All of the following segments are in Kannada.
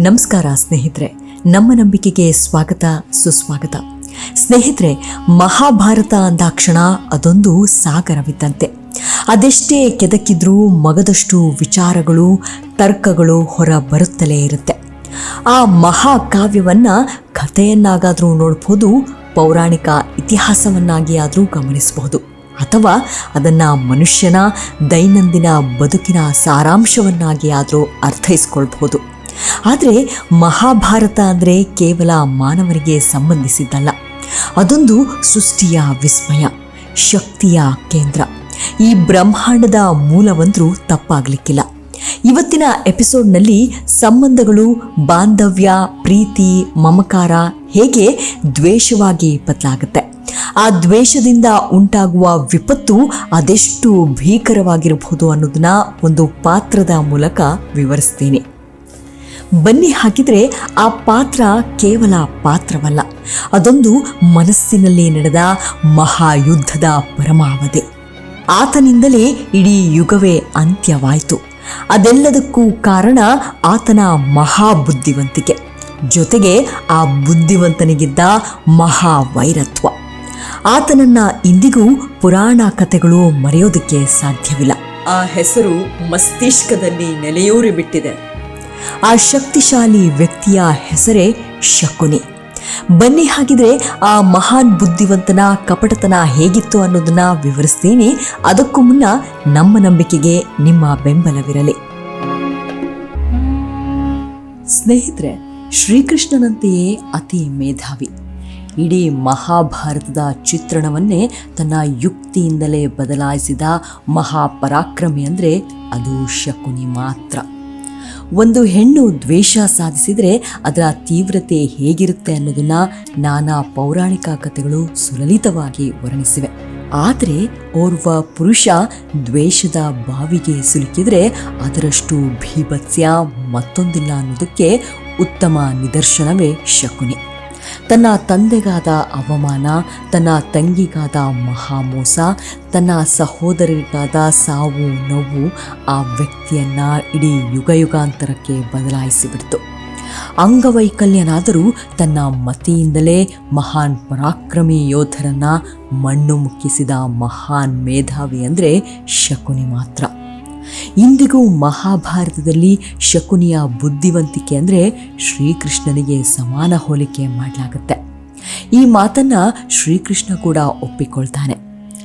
ನಮಸ್ಕಾರ ಸ್ನೇಹಿತರೆ, ನಮ್ಮ ನಂಬಿಕೆಗೆ ಸ್ವಾಗತ, ಸುಸ್ವಾಗತ. ಸ್ನೇಹಿತರೆ, ಮಹಾಭಾರತ ಅಂದಾಕ್ಷಣ ಅದೊಂದು ಸಾಗರವಿದ್ದಂತೆ. ಅದೆಷ್ಟೇ ಕೆದಕಿದ್ರೂ ಮಗದಷ್ಟು ವಿಚಾರಗಳು, ತರ್ಕಗಳು ಹೊರ ಬರುತ್ತಲೇ ಇರುತ್ತೆ. ಆ ಮಹಾಕಾವ್ಯವನ್ನ ಕಥೆಯನ್ನಾಗಾದರೂ ನೋಡ್ಬೋದು, ಪೌರಾಣಿಕ ಇತಿಹಾಸವನ್ನಾಗಿ ಆದರೂ ಗಮನಿಸಬಹುದು ಅಥವಾ ಅದನ್ನು ಮನುಷ್ಯನ ದೈನಂದಿನ ಬದುಕಿನ ಸಾರಾಂಶವನ್ನಾಗಿ ಆದರೂ ಅರ್ಥೈಸ್ಕೊಳ್ಬಹುದು ಆದರೆ ಮಹಾಭಾರತ ಅಂದರೆ ಕೇವಲ ಮಾನವರಿಗೆ ಸಂಬಂಧಿಸಿದ್ದಲ್ಲ. ಅದೊಂದು ಸೃಷ್ಟಿಯ ವಿಸ್ಮಯ, ಶಕ್ತಿಯ ಕೇಂದ್ರ. ಈ ಬ್ರಹ್ಮಾಂಡದ ಮೂಲವಂದ್ರು ತಪ್ಪಾಗಲಿಕ್ಕಿಲ್ಲ. ಇವತ್ತಿನ ಎಪಿಸೋಡ್ನಲ್ಲಿ ಸಂಬಂಧಗಳು, ಬಾಂಧವ್ಯ, ಪ್ರೀತಿ, ಮಮಕಾರ ಹೇಗೆ ದ್ವೇಷವಾಗಿ ಬದಲಾಗುತ್ತೆ. ಆ ದ್ವೇಷದಿಂದ ಉಂಟಾಗುವ ವಿಪತ್ತು ಅದೆಷ್ಟು ಭೀಕರವಾಗಿರಬಹುದು ಅನ್ನೋದನ್ನ ಒಂದು ಪಾತ್ರದ ಮೂಲಕ ವಿವರಿಸ್ತೀನಿ. ಬನ್ನಿ ಹಾಕಿದ್ರೆ ಆ ಪಾತ್ರ ಕೇವಲ ಪಾತ್ರವಲ್ಲ. ಅದೊಂದು ಮನಸ್ಸಿನಲ್ಲಿ ನಡೆದ ಮಹಾಯುದ್ಧದ ಪರಮಾವಧಿ ಆತನಿಂದಲೇ ಇಡೀ ಯುಗವೇ ಅಂತ್ಯವಾಯಿತು. ಅದೆಲ್ಲದಕ್ಕೂ ಕಾರಣ ಆತನ ಮಹಾಬುದ್ಧಿವಂತಿಕೆ. ಜೊತೆಗೆ ಆ ಬುದ್ಧಿವಂತನಿಗಿದ್ದ ಮಹಾವೈರತ್ವ. ಆತನನ್ನ ಇಂದಿಗೂ ಪುರಾಣ ಕಥೆಗಳು ಮರೆಯೋದಕ್ಕೆ ಸಾಧ್ಯವಿಲ್ಲ. ಆ ಹೆಸರು ಮಸ್ತಿಷ್ಕದಲ್ಲಿ ನೆಲೆಯೂರಿ ಬಿಟ್ಟಿದೆ ಆ ಶಕ್ತಿಶಾಲಿ ವ್ಯಕ್ತಿಯ ಹೆಸರೇ ಶಕುನಿ. ಬನ್ನಿ ಹಾಗಿದ್ರೆ ಆ ಮಹಾನ್ ಬುದ್ಧಿವಂತನ ಕಪಟತನ ಹೇಗಿತ್ತು ಅನ್ನೋದನ್ನ ವಿವರಿಸ್ತೀನಿ. ಅದಕ್ಕೂ ಮುನ್ನ ನಮ್ಮ ನಂಬಿಕೆಗೆ ನಿಮ್ಮ ಬೆಂಬಲವಿರಲಿ. ಸ್ನೇಹಿತರೆ, ಶ್ರೀಕೃಷ್ಣನಂತೆಯೇ ಅತಿ ಮೇಧಾವಿ. ಇಡೀ ಮಹಾಭಾರತದ ಚಿತ್ರಣವನ್ನೇ ತನ್ನ ಯುಕ್ತಿಯಿಂದಲೇ ಬದಲಾಯಿಸಿದ ಮಹಾಪರಾಕ್ರಮಿ ಅಂದರೆ ಅದು ಶಕುನಿ ಮಾತ್ರ. ಒಂದು ಹೆಣ್ಣು ದ್ವೇಷ ಸಾಧಿಸಿದರೆ ಅದರ ತೀವ್ರತೆ ಹೇಗಿರುತ್ತೆ ಅನ್ನೋದನ್ನ ನಾನಾ ಪೌರಾಣಿಕ ಕಥೆಗಳು ಸುಲಲಿತವಾಗಿ ವರ್ಣಿಸಿವೆ. ಆದರೆ ಓರ್ವ ಪುರುಷ ದ್ವೇಷದ ಬಾವಿಗೆ ಸಿಲುಕಿದರೆ ಅದರಷ್ಟು ಭೀಭತ್ಸ್ಯ ಮತ್ತೊಂದಿಲ್ಲ ಅನ್ನೋದಕ್ಕೆ ಉತ್ತಮ ನಿದರ್ಶನವೇ ಶಕುನಿ. ತನ್ನ ತಂದೆಗಾದ ಅವಮಾನ, ತನ್ನ ತಂಗಿಗಾದ ಮಹಾಮೋಸ, ತನ್ನ ಸಹೋದರಿಗಾದ ಸಾವು ನೋವು ಆ ವ್ಯಕ್ತಿಯನ್ನು ಇಡೀ ಯುಗ ಯುಗಾಂತರಕ್ಕೆ ಬದಲಾಯಿಸಿಬಿಡ್ತು. ಅಂಗವೈಕಲ್ಯನಾದರೂ ತನ್ನ ಮತಿಯಿಂದಲೇ ಮಹಾನ್ ಪರಾಕ್ರಮಿ ಯೋಧರನ್ನು ಮಣ್ಣು ಮುಕ್ಕಿಸಿದ ಮಹಾನ್ ಮೇಧಾವಿ ಅಂದರೆ ಶಕುನಿ ಮಾತ್ರ. ಇಂದಿಗೂ ಮಹಾಭಾರತದಲ್ಲಿ ಶಕುನಿಯ ಬುದ್ಧಿವಂತಿಕೆ ಅಂದರೆ ಶ್ರೀಕೃಷ್ಣನಿಗೆ ಸಮಾನ ಹೋಲಿಕೆ ಮಾಡಲಾಗುತ್ತೆ. ಈ ಮಾತನ್ನ ಶ್ರೀಕೃಷ್ಣ ಕೂಡ ಒಪ್ಪಿಕೊಳ್ತಾನೆ.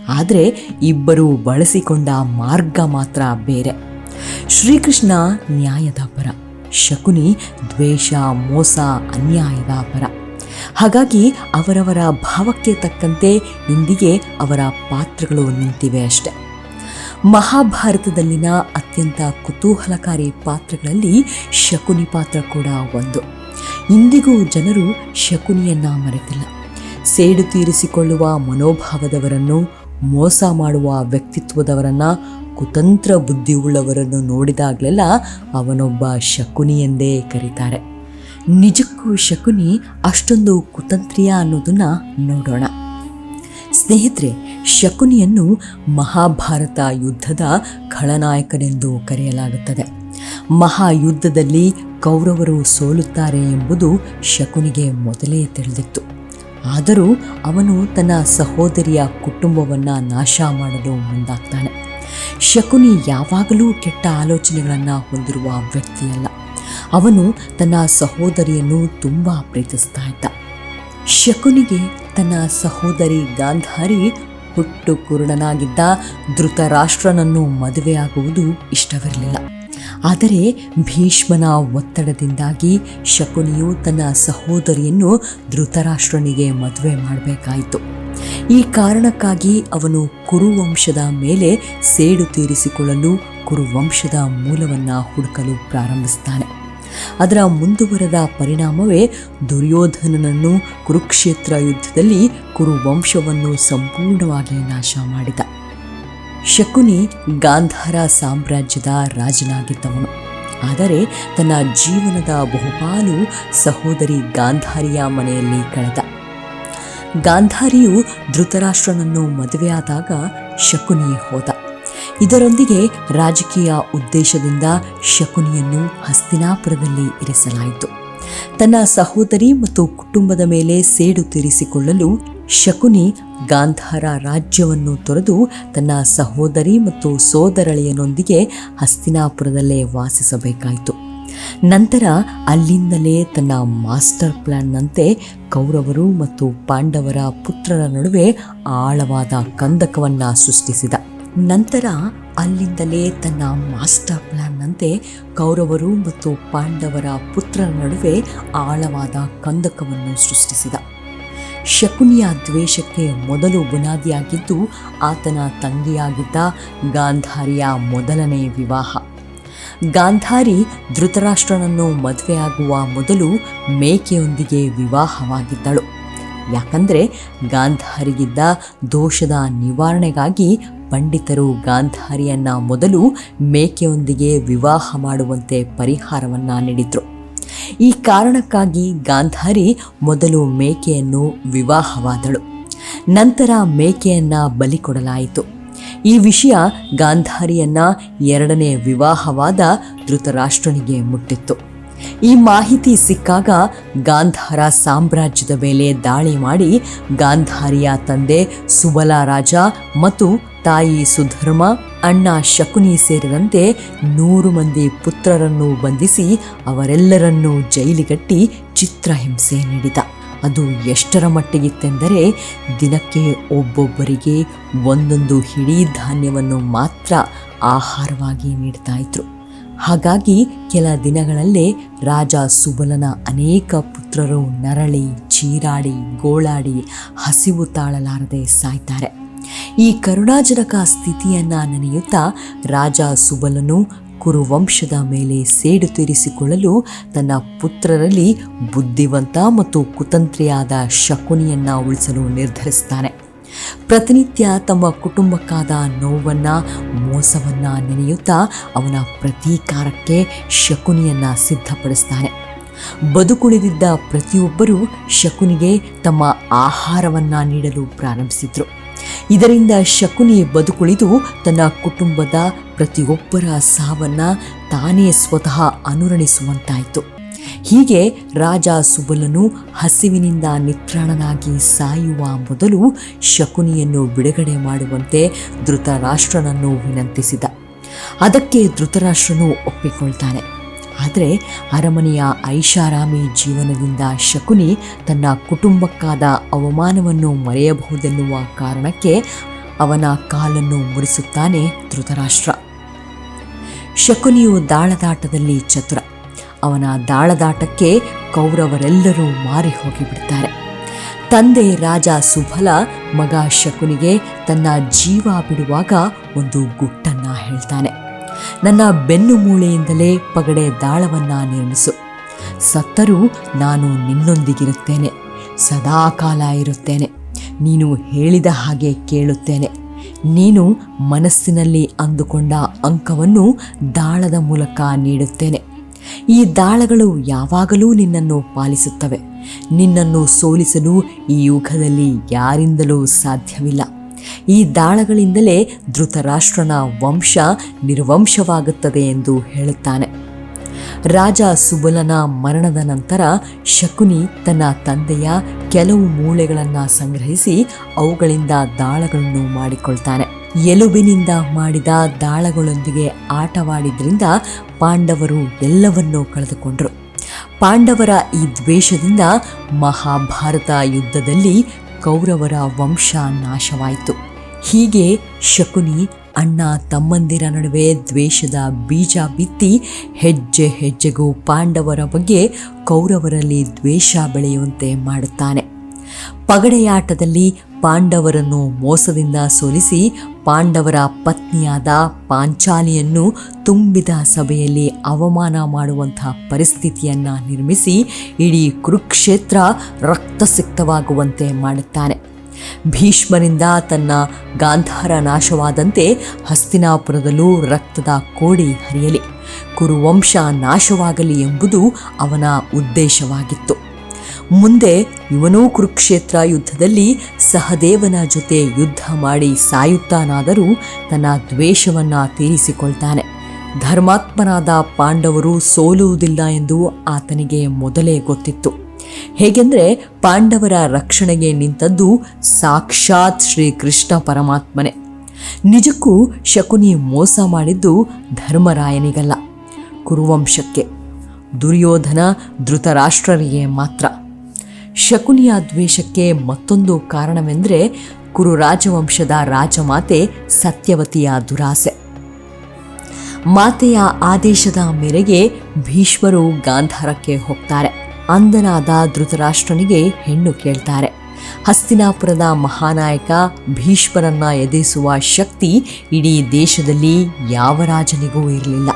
ಆದರೆ ಇಬ್ಬರು ಬಳಸಿಕೊಂಡ ಮಾರ್ಗ ಮಾತ್ರ ಬೇರೆ. ಶ್ರೀಕೃಷ್ಣ ನ್ಯಾಯದ ಪರ, ಶಕುನಿ ದ್ವೇಷ, ಮೋಸ, ಅನ್ಯಾಯದ ಪರ. ಹಾಗಾಗಿ ಅವರವರ ಭಾವಕ್ಕೆ ತಕ್ಕಂತೆ ಇಂದಿಗೆ ಅವರ ಪಾತ್ರಗಳು ನಿಂತಿವೆ ಅಷ್ಟೆ. ಮಹಾಭಾರತದಲ್ಲಿನ ಅತ್ಯಂತ ಕುತೂಹಲಕಾರಿ ಪಾತ್ರಗಳಲ್ಲಿ ಶಕುನಿ ಪಾತ್ರ ಕೂಡ ಒಂದು. ಇಂದಿಗೂ ಜನರು ಶಕುನಿಯನ್ನ ಮರೆತಿಲ್ಲ. ಸೇಡು ತೀರಿಸಿಕೊಳ್ಳುವ ಮನೋಭಾವದವರನ್ನು, ಮೋಸ ಮಾಡುವ ವ್ಯಕ್ತಿತ್ವದವರನ್ನ, ಕುತಂತ್ರ ಬುದ್ಧಿಯುಳ್ಳವರನ್ನು ನೋಡಿದಾಗಲೆಲ್ಲ ಅವನೊಬ್ಬ ಶಕುನಿ ಎಂದೇ ಕರೀತಾರೆ. ನಿಜಕ್ಕೂ ಶಕುನಿ ಅಷ್ಟೊಂದು ಕುತಂತ್ರಿಯ ಅನ್ನೋದನ್ನ ನೋಡೋಣ. ಸ್ನೇಹಿತರೆ ಶಕುನಿಯನ್ನು ಮಹಾಭಾರತ ಯುದ್ಧದ ಖಳನಾಯಕನೆಂದು ಕರೆಯಲಾಗುತ್ತದೆ. ಮಹಾಯುದ್ಧದಲ್ಲಿ ಕೌರವರು ಸೋಲುತ್ತಾರೆ ಎಂಬುದು ಶಕುನಿಗೆ ಮೊದಲೇ ತಿಳಿದಿತ್ತು. ಆದರೂ ಅವನು ತನ್ನ ಸಹೋದರಿಯ ಕುಟುಂಬವನ್ನು ನಾಶ ಮಾಡಲು ಮುಂದಾಗ್ತಾನೆ. ಶಕುನಿ ಯಾವಾಗಲೂ ಕೆಟ್ಟ ಆಲೋಚನೆಗಳನ್ನು ಹೊಂದಿರುವ ವ್ಯಕ್ತಿಯಲ್ಲ. ಅವನು ತನ್ನ ಸಹೋದರಿಯನ್ನು ತುಂಬ ಪ್ರೀತಿಸ್ತಾ ಇದ್ದ. ಶಕುನಿಗೆ ತನ್ನ ಸಹೋದರಿ ಗಾಂಧಾರಿ ಹುಟ್ಟು ಕುರುಡನಾಗಿದ್ದ ಧೃತರಾಷ್ಟ್ರನನ್ನು ಮದುವೆಯಾಗುವುದು ಇಷ್ಟವಿರಲಿಲ್ಲ. ಆದರೆ ಭೀಷ್ಮನ ಒತ್ತಡದಿಂದಾಗಿ ಶಕುನಿಯು ತನ್ನ ಸಹೋದರಿಯನ್ನು ಧೃತರಾಷ್ಟ್ರನಿಗೆ ಮದುವೆ ಮಾಡಬೇಕಾಯಿತು. ಈ ಕಾರಣಕ್ಕಾಗಿ ಅವನು ಕುರುವಂಶದ ಮೇಲೆ ಸೇಡು ತೀರಿಸಿಕೊಳ್ಳಲು ಕುರುವಂಶದ ಮೂಲವನ್ನು ಹುಡುಕಲು ಪ್ರಾರಂಭಿಸ್ತಾನೆ. ಅದರ ಮುಂದುವರೆದ ಪರಿಣಾಮವೇ ದುರ್ಯೋಧನನನ್ನು ಕುರುಕ್ಷೇತ್ರ ಯುದ್ಧದಲ್ಲಿ ಕುರುವಂಶವನ್ನು ಸಂಪೂರ್ಣವಾಗಿ ನಾಶ ಮಾಡಿದ. ಶಕುನಿ ಗಾಂಧಾರ ಸಾಮ್ರಾಜ್ಯದ ರಾಜನಾಗಿದ್ದವನು. ಆದರೆ ತನ್ನ ಜೀವನದ ಬಹುಪಾಲು ಸಹೋದರಿ ಗಾಂಧಾರಿಯ ಮನೆಯಲ್ಲಿ ಕಳೆದ. ಗಾಂಧಾರಿಯು ಧೃತರಾಷ್ಟ್ರನನ್ನು ಮದುವೆಯಾದಾಗ ಶಕುನಿ ಹೋದ. ಇದರೊಂದಿಗೆ ರಾಜಕೀಯ ಉದ್ದೇಶದಿಂದ ಶಕುನಿಯನ್ನು ಹಸ್ತಿನಾಪುರದಲ್ಲಿ ಇರಿಸಲಾಯಿತು. ತನ್ನ ಸಹೋದರಿ ಮತ್ತು ಕುಟುಂಬದ ಮೇಲೆ ಸೇಡು ತೀರಿಸಿಕೊಳ್ಳಲು ಶಕುನಿ ಗಾಂಧಾರ ರಾಜ್ಯವನ್ನು ತೊರೆದು ತನ್ನ ಸಹೋದರಿ ಮತ್ತು ಸೋದರಳಿಯನೊಂದಿಗೆ ಹಸ್ತಿನಾಪುರದಲ್ಲೇ ವಾಸಿಸಬೇಕಾಯಿತು. ನಂತರ ಅಲ್ಲಿಂದಲೇ ತನ್ನ ಮಾಸ್ಟರ್ ಪ್ಲಾನ್ನಂತೆ ಕೌರವರು ಮತ್ತು ಪಾಂಡವರ ಪುತ್ರರ ನಡುವೆ ಆಳವಾದ ಕಂದಕವನ್ನು ಸೃಷ್ಟಿಸಿದ. ನಂತರ ಅಲ್ಲಿಂದಲೇ ತನ್ನ ಮಾಸ್ಟರ್ ಪ್ಲಾನ್ನಂತೆ ಕೌರವರು ಮತ್ತು ಪಾಂಡವರ ಪುತ್ರರ ನಡುವೆ ಆಳವಾದ ಕಂದಕವನ್ನು ಸೃಷ್ಟಿಸಿದ. ಶಕುನಿಯ ದ್ವೇಷಕ್ಕೆ ಮೊದಲು ಬುನಾದಿಯಾಗಿದ್ದು ಆತನ ತಂಗಿಯಾಗಿದ್ದ ಗಾಂಧಾರಿಯ ಮೊದಲನೇ ವಿವಾಹ. ಗಾಂಧಾರಿ ಧೃತರಾಷ್ಟ್ರನನ್ನು ಮದುವೆಯಾಗುವ ಮೊದಲು ಮೇಕೆಯೊಂದಿಗೆ ವಿವಾಹವಾಗಿದ್ದಳು. ಯಾಕಂದರೆ ಗಾಂಧಾರಿಗಿದ್ದ ದೋಷದ ನಿವಾರಣೆಗಾಗಿ ಪಂಡಿತರು ಗಾಂಧಾರಿಯನ್ನ ಮೊದಲು ಮೇಕೆಯೊಂದಿಗೆ ವಿವಾಹ ಮಾಡುವಂತೆ ಪರಿಹಾರವನ್ನ ನೀಡಿದ್ರು. ಈ ಕಾರಣಕ್ಕಾಗಿ ಗಾಂಧಾರಿ ಮೊದಲು ಮೇಕೆಯನ್ನು ವಿವಾಹವಾದಳು. ನಂತರ ಮೇಕೆಯನ್ನ ಬಲಿ ಕೊಡಲಾಯಿತು. ಈ ವಿಷಯ ಗಾಂಧಾರಿಯನ್ನ ಎರಡನೇ ವಿವಾಹವಾದ ಧೃತರಾಷ್ಟ್ರನಿಗೆ ಮುಟ್ಟಿತ್ತು. ಈ ಮಾಹಿತಿ ಸಿಕ್ಕಾಗ ಗಾಂಧಾರ ಸಾಮ್ರಾಜ್ಯದ ಮೇಲೆ ದಾಳಿ ಮಾಡಿ ಗಾಂಧಾರಿಯ ತಂದೆ ಸುಬಲ ರಾಜ ಮತ್ತು ತಾಯಿ ಸುಧರ್ಮ, ಅಣ್ಣ ಶಕುನಿ ಸೇರಿದಂತೆ ನೂರು ಮಂದಿ ಪುತ್ರರನ್ನು ಬಂಧಿಸಿ ಅವರೆಲ್ಲರನ್ನೂ ಜೈಲಿಗಟ್ಟಿ ಚಿತ್ರಹಿಂಸೆ ನೀಡಿದ. ಅದು ಎಷ್ಟರ ಮಟ್ಟಿಗಿತ್ತೆಂದರೆ ದಿನಕ್ಕೆ ಒಬ್ಬೊಬ್ಬರಿಗೆ ಒಂದೊಂದು ಹಿಡಿ ಧಾನ್ಯವನ್ನು ಮಾತ್ರ ಆಹಾರವಾಗಿ ನೀಡ್ತಾ ಇದ್ರು. ಹಾಗಾಗಿ ಕೆಲ ದಿನಗಳಲ್ಲೇ ರಾಜ ಸುಬಲನ ಅನೇಕ ಪುತ್ರರು ನರಳಿ, ಚೀರಾಡಿ, ಗೋಳಾಡಿ, ಹಸಿವು ತಾಳಲಾರದೆ ಸಾಯ್ತಾರೆ. ಈ ಕರುಣಾಜನಕ ಸ್ಥಿತಿಯನ್ನು ನೆನೆಯುತ್ತಾ ರಾಜ ಸುಬಲನು ಕುರುವಂಶದ ಮೇಲೆ ಸೇಡು ತೀರಿಸಿಕೊಳ್ಳಲು ತನ್ನ ಪುತ್ರರಲ್ಲಿ ಬುದ್ಧಿವಂತ ಮತ್ತು ಕುತಂತ್ರಿಯಾದ ಶಕುನಿಯನ್ನು ಉಳಿಸಲು ನಿರ್ಧರಿಸ್ತಾನೆ. ಪ್ರತಿನಿತ್ಯ ತಮ್ಮ ಕುಟುಂಬಕ್ಕಾದ ನೋವನ್ನ, ಮೋಸವನ್ನ ನೆನೆಯುತ್ತಾ ಅವನ ಪ್ರತೀಕಾರಕ್ಕೆ ಶಕುನಿಯನ್ನ ಸಿದ್ಧಪಡಿಸ್ತಾನೆ. ಬದುಕುಳಿದಿದ್ದ ಪ್ರತಿಯೊಬ್ಬರೂ ಶಕುನಿಗೆ ತಮ್ಮ ಆಹಾರವನ್ನ ನೀಡಲು ಪ್ರಾರಂಭಿಸಿದ್ರು. ಇದರಿಂದ ಶಕುನಿ ಬದುಕುಳಿದು ತನ್ನ ಕುಟುಂಬದ ಪ್ರತಿಯೊಬ್ಬರ ಸಾವನ್ನ ತಾನೇ ಸ್ವತಃ ಅನುರಣಿಸುವಂತಾಯಿತು. ಹೀಗೆ ರಾಜ ಸುಬಲನು ಹಸಿವಿನಿಂದ ನಿತ್ರಾಣನಾಗಿ ಸಾಯುವ ಮೊದಲು ಶಕುನಿಯನ್ನು ಬಿಡುಗಡೆ ಮಾಡುವಂತೆ ಧೃತರಾಷ್ಟ್ರನನ್ನು ವಿನಂತಿಸಿದ. ಅದಕ್ಕೆ ಧೃತರಾಷ್ಟ್ರನು ಒಪ್ಪಿಕೊಳ್ತಾನೆ. ಆದರೆ ಅರಮನೆಯ ಐಷಾರಾಮಿ ಜೀವನದಿಂದ ಶಕುನಿ ತನ್ನ ಕುಟುಂಬಕ್ಕಾದ ಅವಮಾನವನ್ನು ಮರೆಯಬಹುದೆನ್ನುವ ಕಾರಣಕ್ಕೆ ಅವನ ಕಾಲನ್ನು ಮುರಿಸುತ್ತಾನೆ ಧೃತರಾಷ್ಟ್ರ. ಶಕುನಿಯು ದಾಳದಾಟದಲ್ಲಿ ಚತುರ. ಅವನ ದಾಳದಾಟಕ್ಕೆ ಕೌರವರೆಲ್ಲರೂ ಮಾರಿ ಹೋಗಿಬಿಡ್ತಾರೆ. ತಂದೆ ರಾಜ ಸುಫಲ ಮಗ ಶಕುನಿಗೆ ತನ್ನ ಜೀವ ಬಿಡುವಾಗ ಒಂದು ಗುಟ್ಟನ್ನ ಹೇಳ್ತಾನೆ. ನನ್ನ ಬೆನ್ನು ಮೂಳೆಯಿಂದಲೇ ಪಗಡೆ ದಾಳವನ್ನ ನಿರ್ಮಿಸು. ಸತ್ತರೂ ನಾನು ನಿನ್ನೊಂದಿಗಿರುತ್ತೇನೆ. ಸದಾಕಾಲ ಇರುತ್ತೇನೆ. ನೀನು ಹೇಳಿದ ಹಾಗೆ ಕೇಳುತ್ತೇನೆ. ನೀನು ಮನಸ್ಸಿನಲ್ಲಿ ಅಂದುಕೊಂಡ ಅಂಕವನ್ನು ದಾಳದ ಮೂಲಕ ನೀಡುತ್ತೇನೆ. ಈ ದಾಳಗಳು ಯಾವಾಗಲೂ ನಿನ್ನನ್ನು ಪಾಲಿಸುತ್ತವೆ. ನಿನ್ನನ್ನು ಸೋಲಿಸಲು ಈ ಯುಗದಲ್ಲಿ ಯಾರಿಂದಲೂ ಸಾಧ್ಯವಿಲ್ಲ. ಈ ದಾಳಗಳಿಂದಲೇ ಧೃತರಾಷ್ಟ್ರನ ವಂಶ ನಿರ್ವಂಶವಾಗುತ್ತದೆ ಎಂದು ಹೇಳುತ್ತಾನೆ. ರಾಜ ಸುಬಲನ ಮರಣದ ನಂತರ ಶಕುನಿ ತನ್ನ ತಂದೆಯ ಕೆಲವು ಮೂಳೆಗಳನ್ನು ಸಂಗ್ರಹಿಸಿ ಅವುಗಳಿಂದ ದಾಳಗಳನ್ನು ಮಾಡಿಕೊಳ್ತಾನೆ. ಎಲುಬಿನಿಂದ ಮಾಡಿದ ದಾಳಗಳೊಂದಿಗೆ ಆಟವಾಡಿದ್ರಿಂದ ಪಾಂಡವರು ಎಲ್ಲವನ್ನೂ ಕಳೆದುಕೊಂಡರು. ಪಾಂಡವರ ಈ ದ್ವೇಷದಿಂದ ಮಹಾಭಾರತ ಯುದ್ಧದಲ್ಲಿ ಕೌರವರ ವಂಶ ನಾಶವಾಯಿತು. ಹೀಗೆ ಶಕುನಿ, ಅಣ್ಣ, ತಮ್ಮಂದಿರ ನಡುವೆ ದ್ವೇಷದ ಬೀಜ ಬಿತ್ತಿ ಹೆಜ್ಜೆ ಹೆಜ್ಜೆಗೂ ಪಾಂಡವರ ಬಗ್ಗೆ ಕೌರವರಲ್ಲಿ ದ್ವೇಷ ಬೆಳೆಯುವಂತೆ ಮಾಡುತ್ತಾನೆ. ಪಗಡೆಯಾಟದಲ್ಲಿ ಪಾಂಡವರನ್ನು ಮೋಸದಿಂದ ಸೋಲಿಸಿ ಪಾಂಡವರ ಪತ್ನಿಯಾದ ಪಾಂಚಾಲಿಯನ್ನು ತುಂಬಿದ ಸಭೆಯಲ್ಲಿ ಅವಮಾನ ಮಾಡುವಂತಹ ಪರಿಸ್ಥಿತಿಯನ್ನು ನಿರ್ಮಿಸಿ ಇಡೀ ಕುರುಕ್ಷೇತ್ರ ರಕ್ತಸಿಕ್ತವಾಗುವಂತೆ ಮಾಡುತ್ತಾನೆ ಭೀಷ್ಮರಿಂದ ತನ್ನ ಗಾಂಧಾರ ನಾಶವಾದಂತೆ ಹಸ್ತಿನಾಪುರದಲ್ಲೂ ರಕ್ತದ ಕೋಡಿ ಹರಿಯಲಿ. ಕುರುವಂಶ ನಾಶವಾಗಲಿ ಎಂಬುದು ಅವನ ಉದ್ದೇಶವಾಗಿತ್ತು. ಮುಂದೆ ಇವನೂ ಕುರುಕ್ಷೇತ್ರ ಯುದ್ಧದಲ್ಲಿ ಸಹದೇವನ ಜೊತೆ ಯುದ್ಧ ಮಾಡಿ ಸಾಯುತ್ತಾನಾದರೂ ತನ್ನ ದ್ವೇಷವನ್ನು ತೀರಿಸಿಕೊಳ್ತಾನೆ. ಧರ್ಮಾತ್ಮನಾದ ಪಾಂಡವರು ಸೋಲುವುದಿಲ್ಲ ಎಂದು ಆತನಿಗೆ ಮೊದಲೇ ಗೊತ್ತಿತ್ತು. ಹೇಗೆಂದರೆ ಪಾಂಡವರ ರಕ್ಷಣೆಗೆ ನಿಂತದ್ದು ಸಾಕ್ಷಾತ್ ಶ್ರೀಕೃಷ್ಣ ಪರಮಾತ್ಮನೇ. ನಿಜಕ್ಕೂ ಶಕುನಿ ಮೋಸ ಮಾಡಿದ್ದು ಧರ್ಮರಾಯನಿಗಲ್ಲ. ಕುರುವಂಶಕ್ಕೆ. ದುರ್ಯೋಧನ ಧೃತರಾಷ್ಟ್ರರಿಗೆ ಮಾತ್ರ. ಶಕುನಿಯ ದ್ವೇಷಕ್ಕೆ ಮತ್ತೊಂದು ಕಾರಣವೆಂದರೆ ಕುರು ರಾಜವಂಶದ ರಾಜಮಾತೆ ಸತ್ಯವತಿಯ ದುರಾಸೆ. ಮಾತೆಯ ಆದೇಶದ ಮೇರೆಗೆ ಭೀಷ್ಮರು ಗಾಂಧಾರಕ್ಕೆ ಹೋಗ್ತಾರೆ. ಅಂದನಾದ ಧೃತರಾಷ್ಟ್ರನಿಗೆ ಹೆಣ್ಣು ಕೇಳ್ತಾರೆ. ಹಸ್ತಿನಾಪುರದ ಮಹಾನಾಯಕ ಭೀಷ್ಮರನ್ನ ಎದುರಿಸುವ ಶಕ್ತಿ ಇಡೀ ದೇಶದಲ್ಲಿ ಯಾವ ರಾಜನಿಗೂ ಇರಲಿಲ್ಲ.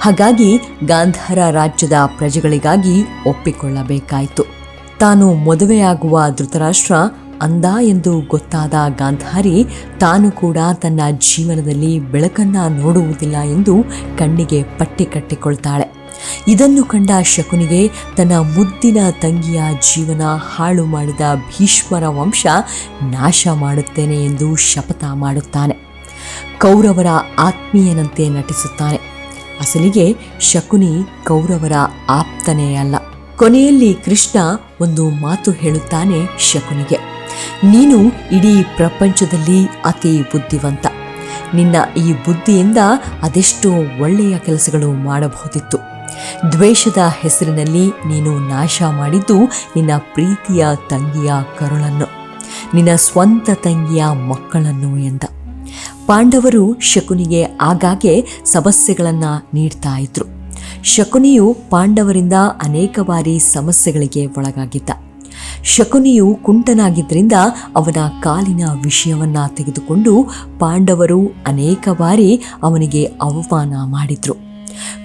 ಹಾಗಾಗಿ ಗಾಂಧಾರ ರಾಜ್ಯದ ಪ್ರಜೆಗಳಿಗಾಗಿ ಒಪ್ಪಿಕೊಳ್ಳಬೇಕಾಯಿತು. ತಾನು ಮದುವೆಯಾಗುವ ಧೃತರಾಷ್ಟ್ರ ಅಂದ ಎಂದು ಗೊತ್ತಾದ ಗಾಂಧಾರಿ, ತಾನು ಕೂಡ ತನ್ನ ಜೀವನದಲ್ಲಿ ಬೆಳಕನ್ನ ನೋಡುವುದಿಲ್ಲ ಎಂದು ಕಣ್ಣಿಗೆ ಪಟ್ಟಿ ಕಟ್ಟಿಕೊಳ್ತಾಳೆ. ಇದನ್ನು ಕಂಡ ಶಕುನಿಗೆ ತನ್ನ ಮುದ್ದಿನ ತಂಗಿಯ ಜೀವನ ಹಾಳು ಮಾಡಿದ ಭೀಷ್ಮರ ವಂಶ ನಾಶ ಮಾಡುತ್ತೇನೆ ಎಂದು ಶಪಥ ಮಾಡುತ್ತಾನೆ. ಕೌರವರ ಆತ್ಮೀಯನಂತೆ ನಟಿಸುತ್ತಾನೆ. ಅಸಲಿಗೆ ಶಕುನಿ ಕೌರವರ ಆಪ್ತನೇ ಅಲ್ಲ. ಕೊನೆಯಲ್ಲಿ ಕೃಷ್ಣ ಒಂದು ಮಾತು ಹೇಳುತ್ತಾನೆ ಶಕುನಿಗೆ, ನೀನು ಇಡೀ ಪ್ರಪಂಚದಲ್ಲಿ ಅತಿ ಬುದ್ಧಿವಂತ. ನಿನ್ನ ಈ ಬುದ್ಧಿಯಿಂದ ಅದೆಷ್ಟೋ ಒಳ್ಳೆಯ ಕೆಲಸಗಳು ಮಾಡಬಹುದಿತ್ತು. ದ್ವೇಷದ ಹೆಸರಿನಲ್ಲಿ ನೀನು ನಾಶ ಮಾಡಿದ್ದು ನಿನ್ನ ಪ್ರೀತಿಯ ತಂಗಿಯ ಕರುಳನ್ನು, ನಿನ್ನ ಸ್ವಂತ ತಂಗಿಯ ಮಕ್ಕಳನ್ನು ಎಂದ. ಪಾಂಡವರು ಶಕುನಿಗೆ ಆಗಾಗ್ಗೆ ಸಮಸ್ಯೆಗಳನ್ನು ನೀಡ್ತಾ ಇದ್ರು. ಶಕುನಿಯು ಪಾಂಡವರಿಂದ ಅನೇಕ ಬಾರಿ ಸಮಸ್ಯೆಗಳಿಗೆ ಒಳಗಾಗಿದ್ದ. ಶಕುನಿಯು ಕುಂಟನಾಗಿದ್ದರಿಂದ ಅವನ ಕಾಲಿನ ವಿಷಯವನ್ನ ತೆಗೆದುಕೊಂಡು ಪಾಂಡವರು ಅನೇಕ ಬಾರಿ ಅವನಿಗೆ ಅವಮಾನ ಮಾಡಿದ್ರು.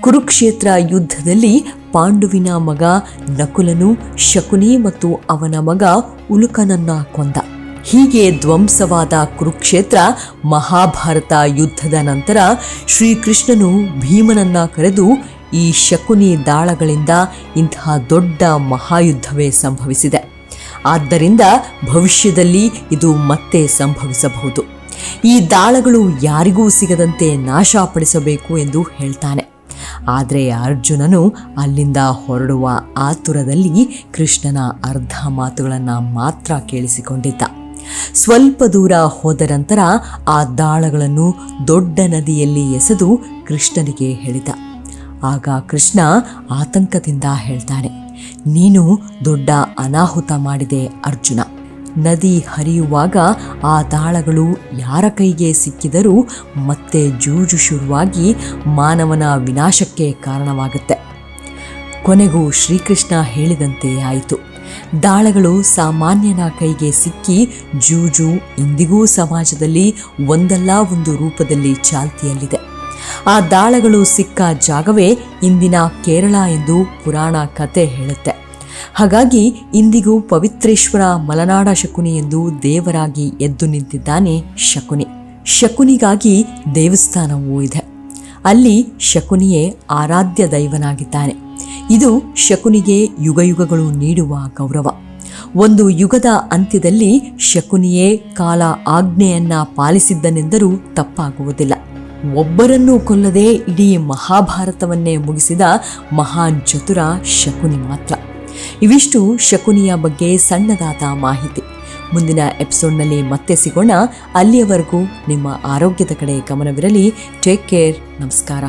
ಕುರುಕ್ಷೇತ್ರ ಯುದ್ಧದಲ್ಲಿ ಪಾಂಡುವಿನ ಮಗ ನಕುಲನು ಶಕುನಿ ಮತ್ತು ಅವನ ಮಗ ಉಲುಕನನ್ನ ಕೊಂದ. ಹೀಗೆ ಧ್ವಂಸವಾದ ಕುರುಕ್ಷೇತ್ರ ಮಹಾಭಾರತ ಯುದ್ಧದ ನಂತರ ಶ್ರೀಕೃಷ್ಣನು ಭೀಮನನ್ನ ಕರೆದು ಈ ಶಕುನಿ ದಾಳಗಳಿಂದ ಇಂತಹ ದೊಡ್ಡ ಮಹಾಯುದ್ಧವೇ ಸಂಭವಿಸಿದೆ. ಆದ್ದರಿಂದ ಭವಿಷ್ಯದಲ್ಲಿ ಇದು ಮತ್ತೆ ಸಂಭವಿಸಬಹುದು. ಈ ದಾಳಗಳು ಯಾರಿಗೂ ಸಿಗದಂತೆ ನಾಶಪಡಿಸಬೇಕು ಎಂದು ಹೇಳ್ತಾನೆ. ಆದರೆ ಅರ್ಜುನನು ಅಲ್ಲಿಂದ ಹೊರಡುವ ಆತುರದಲ್ಲಿ ಕೃಷ್ಣನ ಅರ್ಧ ಮಾತುಗಳನ್ನು ಮಾತ್ರ ಕೇಳಿಸಿಕೊಂಡಿದ್ದ. ಸ್ವಲ್ಪ ದೂರ ಹೋದ ನಂತರ ಆ ದಾಳಗಳನ್ನು ದೊಡ್ಡ ನದಿಯಲ್ಲಿ ಎಸೆದು ಕೃಷ್ಣನಿಗೆ ಹೇಳಿದ. ಆಗ ಕೃಷ್ಣ ಆತಂಕದಿಂದ ಹೇಳ್ತಾನೆ, ನೀನು ದೊಡ್ಡ ಅನಾಹುತ ಮಾಡಿದೆ ಅರ್ಜುನ. ನದಿ ಹರಿಯುವಾಗ ಆ ದಾಳಗಳು ಯಾರ ಕೈಗೆ ಸಿಕ್ಕಿದರೂ ಮತ್ತೆ ಜೂಜು ಶುರುವಾಗಿ ಮಾನವನ ವಿನಾಶಕ್ಕೆ ಕಾರಣವಾಗುತ್ತೆ. ಕೊನೆಗೂ ಶ್ರೀಕೃಷ್ಣ ಹೇಳಿದಂತೆ ಆಯಿತು. ದಾಳಗಳು ಸಾಮಾನ್ಯನ ಕೈಗೆ ಸಿಕ್ಕಿ ಜೂಜು ಇಂದಿಗೂ ಸಮಾಜದಲ್ಲಿ ಒಂದಲ್ಲ ಒಂದು ರೂಪದಲ್ಲಿ ಚಾಲ್ತಿಯಲ್ಲಿದೆ. ಆ ದಾಳಗಳು ಸಿಕ್ಕ ಜಾಗವೇ ಇಂದಿನ ಕೇರಳ ಎಂದು ಪುರಾಣ ಕತೆ ಹೇಳುತ್ತೆ. ಹಾಗಾಗಿ ಇಂದಿಗೂ ಪವಿತ್ರೇಶ್ವರ ಮಲನಾಡ ಶಕುನಿ ಎಂದು ದೇವರಾಗಿ ಎದ್ದು ನಿಂತಿದ್ದಾನೆ ಶಕುನಿ. ಶಕುನಿಗಾಗಿ ದೇವಸ್ಥಾನವೂ ಇದೆ. ಅಲ್ಲಿ ಶಕುನಿಯೇ ಆರಾಧ್ಯ ದೈವನಾಗಿದ್ದಾನೆ. ಇದು ಶಕುನಿಗೆ ಯುಗಯುಗಗಳು ನೀಡುವ ಗೌರವ. ಒಂದು ಯುಗದ ಅಂತ್ಯದಲ್ಲಿ ಶಕುನಿಯೇ ಕಾಲ ಆಜ್ಞೆಯನ್ನ ಪಾಲಿಸಿದ್ದನೆಂದರೂ ತಪ್ಪಾಗುವುದಿಲ್ಲ. ಒಬ್ಬರನ್ನೂ ಕೊಲ್ಲದೆ ಇಡೀ ಮಹಾಭಾರತವನ್ನೇ ಮುಗಿಸಿದ ಮಹಾನ್ ಚತುರ ಶಕುನಿ ಮಾತ್ರ. ಇವಿಷ್ಟು ಶಕುನಿಯ ಬಗ್ಗೆ ಸಣ್ಣದಾದ ಮಾಹಿತಿ. ಮುಂದಿನ ಎಪಿಸೋಡ್ನಲ್ಲಿ ಮತ್ತೆ ಸಿಗೋಣ. ಅಲ್ಲಿಯವರೆಗೂ ನಿಮ್ಮ ಆರೋಗ್ಯದ ಕಡೆ ಗಮನವಿರಲಿ. Take care. ನಮಸ್ಕಾರ.